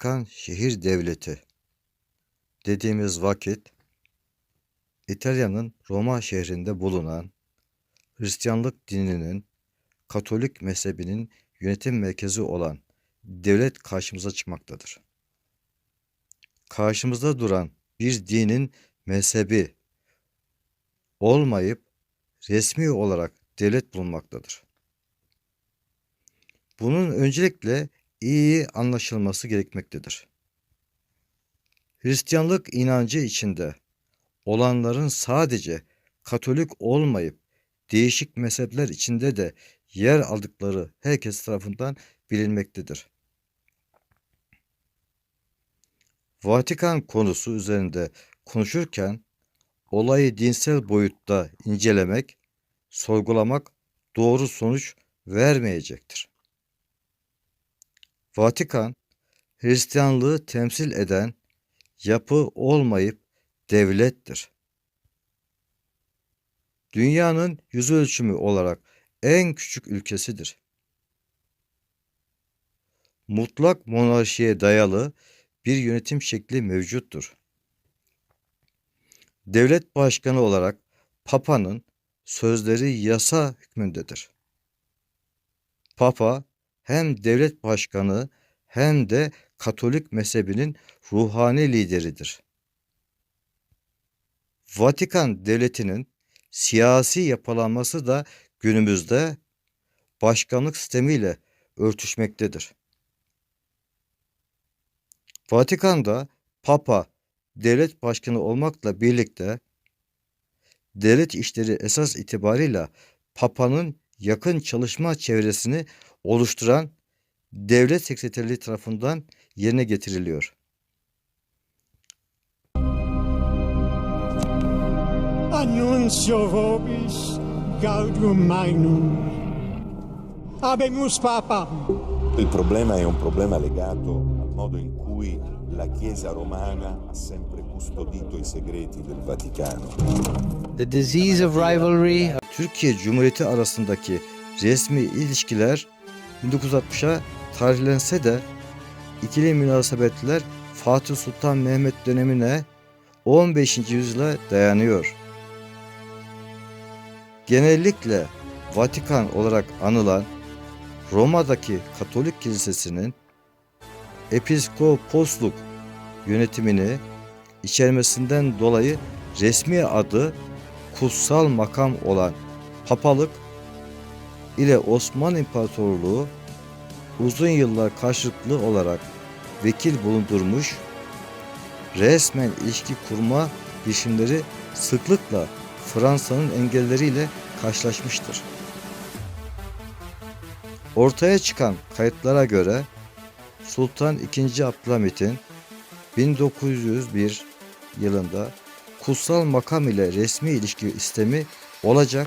Vatikan şehir devleti dediğimiz vakit İtalya'nın Roma şehrinde bulunan Hristiyanlık dininin Katolik mezhebinin yönetim merkezi olan devlet karşımıza çıkmaktadır. Karşımızda duran bir dinin mezhebi olmayıp resmi olarak devlet bulunmaktadır. Bunun öncelikle iyi anlaşılması gerekmektedir. Hristiyanlık inancı içinde olanların sadece Katolik olmayıp değişik mezhepler içinde de yer aldıkları herkes tarafından bilinmektedir. Vatikan konusu üzerinde konuşurken olayı dinsel boyutta incelemek, sorgulamak doğru sonuç vermeyecektir. Vatikan, Hristiyanlığı temsil eden yapı olmayıp devlettir. Dünyanın yüz ölçümü olarak en küçük ülkesidir. Mutlak monarşiye dayalı bir yönetim şekli mevcuttur. Devlet başkanı olarak Papa'nın sözleri yasa hükmündedir. Papa hem devlet başkanı hem de Katolik mezhebinin ruhani lideridir. Vatikan devletinin siyasi yapılanması da günümüzde başkanlık sistemiyle örtüşmektedir. Vatikan'da Papa devlet başkanı olmakla birlikte devlet işleri esas itibarıyla Papa'nın yakın çalışma çevresini oluşturan devlet sekreterliği tarafından yerine getiriliyor. Annuncio vobis gaudium magnum. Habemus Papa. Il problema è un problema legato al modo in cui la Chiesa romana ha sempre custodito i segreti del Vaticano. The disease of rivalry Türkiye Cumhuriyeti arasındaki resmi ilişkiler 1960'a tarihlense de ikili münasebetler Fatih Sultan Mehmet dönemine 15. yüzyıla dayanıyor. Genellikle Vatikan olarak anılan Roma'daki Katolik Kilisesi'nin episkoposluk yönetimini içermesinden dolayı resmi adı kutsal makam olan papalık ile Osmanlı İmparatorluğu uzun yıllar karşılıklı olarak vekil bulundurmuş, resmen ilişki kurma girişimleri sıklıkla Fransa'nın engelleriyle karşılaşmıştır. Ortaya çıkan kayıtlara göre Sultan II. Abdülhamit'in 1901 yılında kutsal makam ile resmi ilişki istemi olacak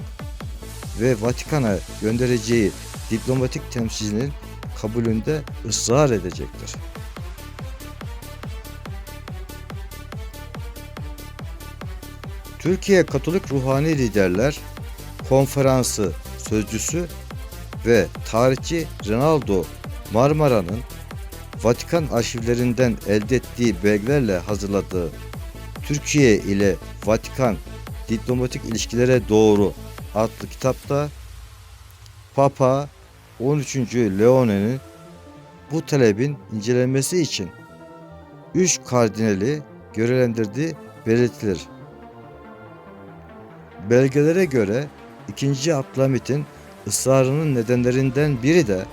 ve Vatikan'a göndereceği diplomatik temsilcinin kabulünde ısrar edecektir. Türkiye Katolik Ruhani Liderler Konferansı sözcüsü ve tarihçi Ronaldo Marmara'nın Vatikan arşivlerinden elde ettiği belgelerle hazırladığı Türkiye ile Vatikan diplomatik ilişkilere doğru adlı kitapta Papa 13. Leone'nin bu talebin incelenmesi için üç kardinali görevlendirdiği belirtilir. Belgelere göre 2. Abdülhamit'in ısrarının nedenlerinden biri de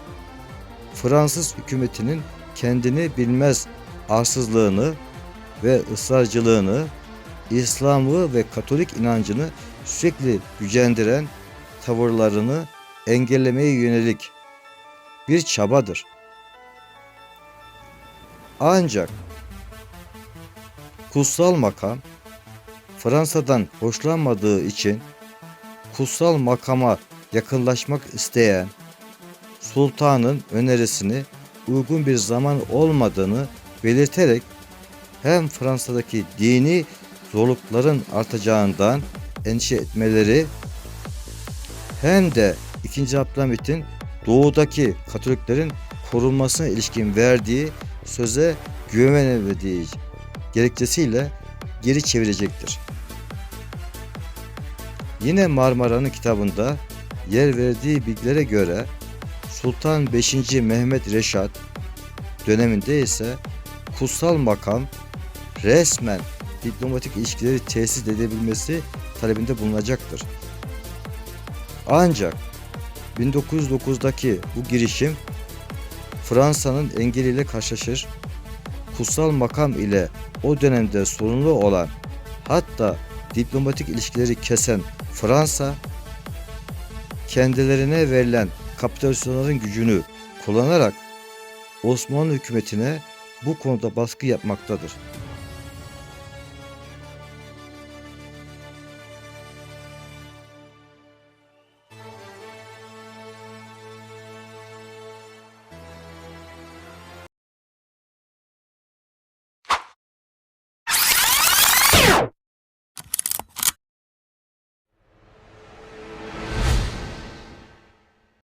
Fransız hükümetinin kendini bilmez arsızlığını ve ısrarcılığını, İslam'ı ve Katolik inancını sürekli gücendiren tavırlarını engellemeye yönelik bir çabadır. Ancak kutsal makam Fransa'dan hoşlanmadığı için kutsal makama yakınlaşmak isteyen sultanın önerisini uygun bir zaman olmadığını belirterek hem Fransa'daki dini zorlukların artacağından endişe etmeleri hem de 2. Abdülhamit'in doğudaki Katoliklerin korunmasına ilişkin verdiği söze güvenemediği gerekçesiyle geri çevirecektir. Yine Marmara'nın kitabında yer verdiği bilgilere göre Sultan 5. Mehmet Reşat döneminde ise kutsal makam resmen diplomatik ilişkileri tesis edebilmesi talebinde bulunacaktır. Ancak 1909'daki bu girişim Fransa'nın engeliyle karşılaşır. Kutsal makam ile o dönemde sorunlu olan hatta diplomatik ilişkileri kesen Fransa kendilerine verilen kapitülasyonların gücünü kullanarak Osmanlı hükümetine bu konuda baskı yapmaktadır.